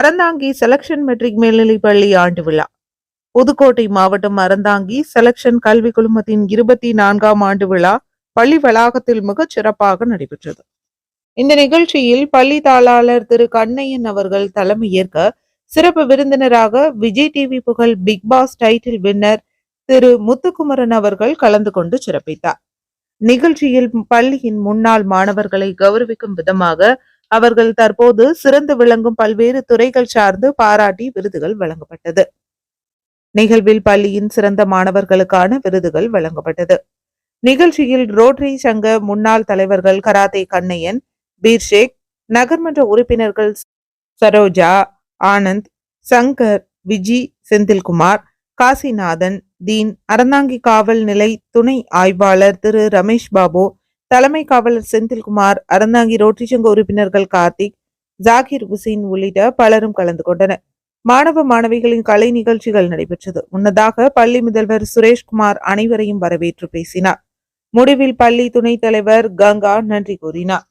Aranthangi selection matric மேல்நிலைப் பள்ளி ஆண்டு விழா. புதுக்கோட்டை மாவட்டம் அறந்தாங்கி செலக்ஷன் கல்வி குழுமத்தின் இருபத்தி நான்காம் ஆண்டு விழா பள்ளி வளாகத்தில் மிகச் சிறப்பாக நடைபெற்றது. இந்த நிகழ்ச்சியில் பள்ளி தாளாளர் திரு கண்ணையன் அவர்கள் தலைமையேற்க சிறப்பு விருந்தினராக விஜய் டிவி புகழ் பிக் பாஸ் டைட்டில் வின்னர் திரு முத்துக்குமரன் அவர்கள் கலந்து கொண்டு சிறப்பித்தார். நிகழ்ச்சியில் பள்ளியின் முன்னாள் மாணவர்களை கௌரவிக்கும் விதமாக அவர்கள் தற்போது சிறந்து விளங்கும் பல்வேறு துறைகள் சார்ந்து பாராட்டி விருதுகள் வழங்கப்பட்டது. நிகழ்வில் பள்ளியின் சிறந்த மாணவர்களுக்கான விருதுகள் வழங்கப்பட்டது. நிகழ்ச்சியில் ரோட்டரி சங்க முன்னாள் தலைவர்கள் கராத்தே கண்ணையன் பீர்ஷேக் நகர்மன்ற உறுப்பினர்கள் சரோஜா ஆனந்த் சங்கர் விஜி செந்தில்குமார் காசிநாதன் தீன் அறந்தாங்கி காவல் நிலை துணை ஆய்வாளர் திரு ரமேஷ் பாபு தலைமை காவலர் செந்தில்குமார் அறந்தாங்கி ரோட்டரி சங்க உறுப்பினர்கள் கார்த்திக் ஜாகிர் ஹுசைன் உள்ளிட்ட பலரும் கலந்து கொண்டனர். மாணவ மாணவிகளின் கலை நிகழ்ச்சிகள் நடைபெற்றது. முன்னதாக பள்ளி முதல்வர் சுரேஷ்குமார் அனைவரையும் வரவேற்று பேசினார். முடிவில் பள்ளி துணைத் தலைவர் கங்கா நன்றி கூறினார்.